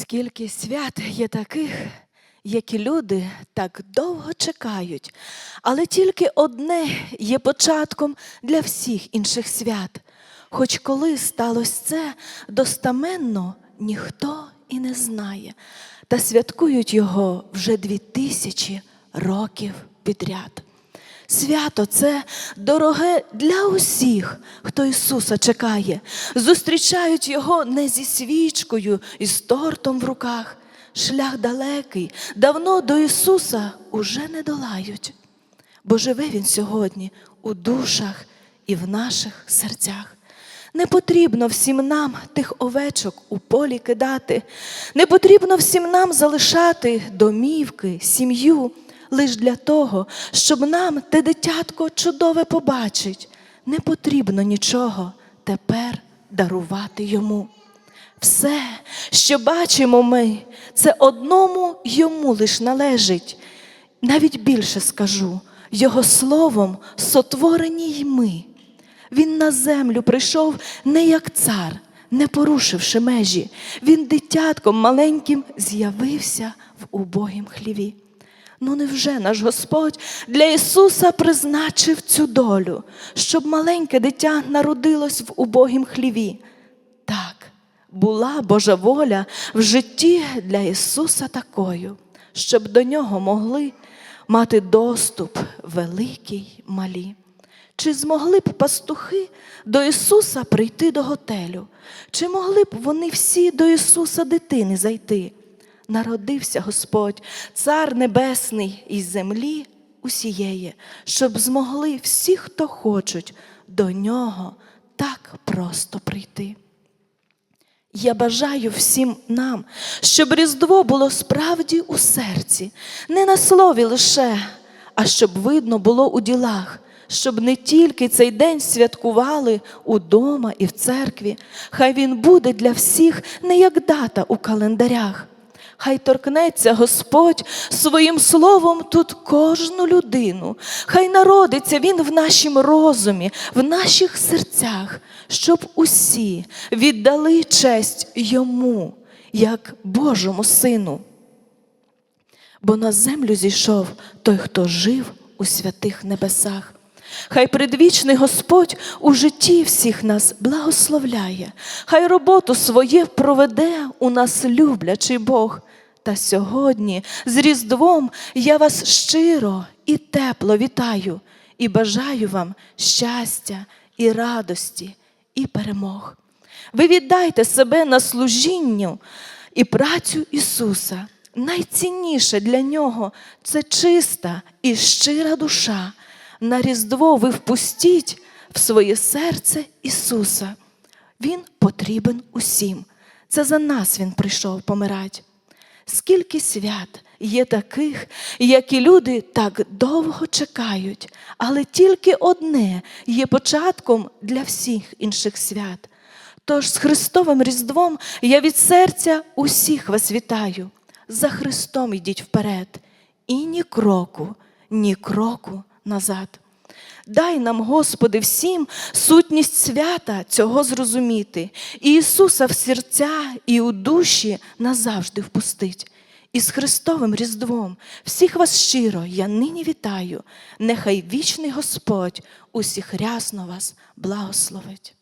Скільки свят є таких, які люди так довго чекають, але тільки одне є початком для всіх інших свят. Хоч коли сталося це, достаменно ніхто і не знає, та святкують його вже дві тисячі років підряд. Свято це дороге для усіх, хто Ісуса чекає. Зустрічають Його не зі свічкою і з тортом в руках. Шлях далекий, давно до Ісуса уже не долають. Бо живе Він сьогодні у душах і в наших серцях. Не потрібно всім нам тих овечок у полі кидати, не потрібно всім нам залишати домівки, сім'ю, лиш для того, щоб нам те дитятко чудове побачить. Не потрібно нічого тепер дарувати йому. Все, що бачимо ми, це одному йому лиш належить. Навіть більше скажу, його словом сотворені й ми. Він на землю прийшов не як цар, не порушивши межі. Він дитятком маленьким з'явився в убогім хліві. Ну невже наш Господь для Ісуса призначив цю долю, щоб маленьке дитя народилось в убогім хліві? Так, була Божа воля в житті для Ісуса такою, щоб до нього могли мати доступ великий малі. Чи змогли б пастухи до Ісуса прийти до готелю? Чи могли б вони всі до Ісуса дитини зайти? Народився Господь, Цар Небесний із землі усієї, щоб змогли всі, хто хочуть, до нього так просто прийти. Я бажаю всім нам, щоб Різдво було справді у серці, не на слові лише, а щоб видно було у ділах, щоб не тільки цей день святкували удома і в церкві, хай він буде для всіх не як дата у календарях. Хай торкнеться Господь своїм словом тут кожну людину. Хай народиться Він в нашім розумі, в наших серцях, щоб усі віддали честь йому, як Божому Сину. Бо на землю зійшов той, хто жив у святих небесах. Хай предвічний Господь у житті всіх нас благословляє, хай роботу своє проведе у нас люблячий Бог. Та сьогодні з Різдвом я вас щиро і тепло вітаю і бажаю вам щастя і радості і перемог. Ви віддайте себе на служінню і працю Ісуса. Найцінніше для Нього це чиста і щира душа. На Різдво ви впустіть в своє серце Ісуса. Він потрібен усім. Це за нас Він прийшов помирать. Скільки свят є таких, які люди так довго чекають, але тільки одне є початком для всіх інших свят. Тож з Христовим Різдвом я від серця усіх вас вітаю. За Христом йдіть вперед, і ні кроку, ні кроку назад. Дай нам, Господи, всім сутність свята цього зрозуміти, і Ісуса в серця і у душі назавжди впустить. І з Христовим Різдвом всіх вас щиро я нині вітаю. Нехай вічний Господь усіх рясно вас благословить.